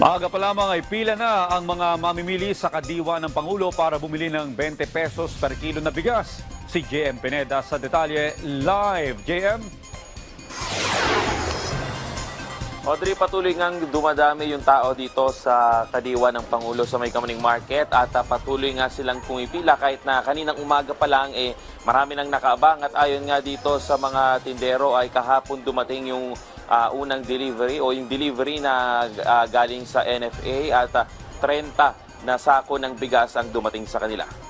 Maaga pa lamang ay pila na ang mga mamimili sa kadiwa ng Pangulo para bumili ng 20 pesos per kilo na bigas. Si JM Pineda sa detalye live. JM? Audrey, patuloy ngang dumadami yung tao dito sa kadiwa ng Pangulo sa May Kamaning Market at ah, patuloy nga silang pumipila kahit na kaninang umaga pa lang eh marami nang nakaabang at ayon nga dito sa mga tindero ay kahapon dumating yung ah, unang delivery o yung delivery na ah, galing sa NFA at ah, 30 na sako ng bigas ang dumating sa kanila.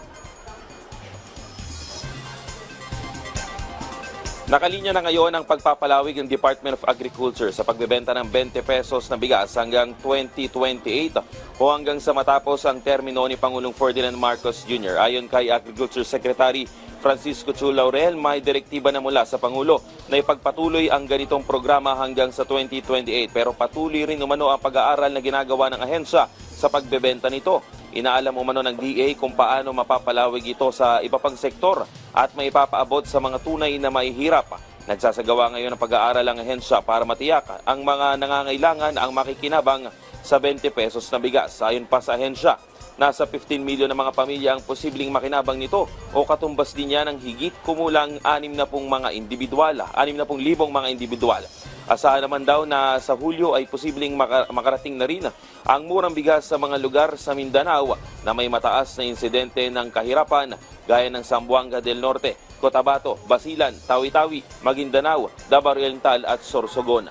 Nakalinya na ngayon ang pagpapalawig ng Department of Agriculture sa pagbebenta ng 20 pesos na bigas hanggang 2028 o hanggang sa matapos ang termino ni Pangulong Ferdinand Marcos Jr. Ayon kay Agriculture Secretary Francisco Chu Laurel, may direktiba na mula sa Pangulo na ipagpatuloy ang ganitong programa hanggang sa 2028 pero patuloy rin umano ang pag-aaral na ginagawa ng ahensya sa pagbebenta nito. Inaalam umano ng DA kung paano mapapalawig ito sa iba pang sektor at may ipapaabot sa mga tunay na mahihirap. Nagsasagawa ngayon ng pag-aaral ang ahensya para matiyak ang mga nangangailangan ang makikinabang sa 20 pesos na bigas. Ayon pa sa ahensya, nasa 15 milyon na mga pamilya ang posibleng makinabang nito o katumbas din yan ng higit kumulang 6 na pong mga individual, 6 na pong libong mga individual. Asahan naman daw na sa Hulyo ay posibleng maka- makarating na rin ang murang bigas sa mga lugar sa Mindanao na may mataas na insidente ng kahirapan gaya ng Zamboanga del Norte, Cotabato, Basilan, Tawi-Tawi, Maguindanao, Davao Oriental at Sorsogon.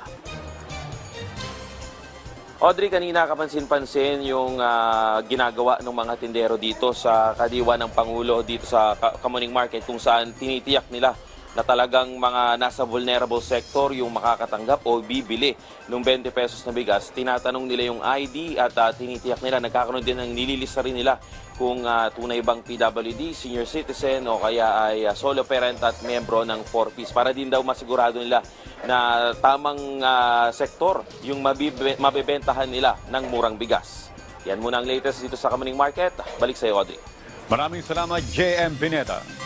Audrey, kanina kapansin-pansin yung ah, ginagawa ng mga tindero dito sa kadiwa ng Pangulo dito sa Ka- Kamuning Market kung saan tinitiyak nila na talagang mga nasa vulnerable sector yung makakatanggap o bibili ng 20 pesos na bigas. Tinatanong nila yung ID at ah, tinitiyak nila, nagkakaroon din ng nililista rin nila kung ah, tunay bang PWD, senior citizen o kaya ay ah, solo parent at membro ng 4Ps para din daw masigurado nila na tamang ah, sektor yung mabibe- mabebentahan nila ng murang bigas. Yan muna ang latest dito sa Kamaning Market. Balik sa iyo, Audrey. Maraming salamat, JM Pineda.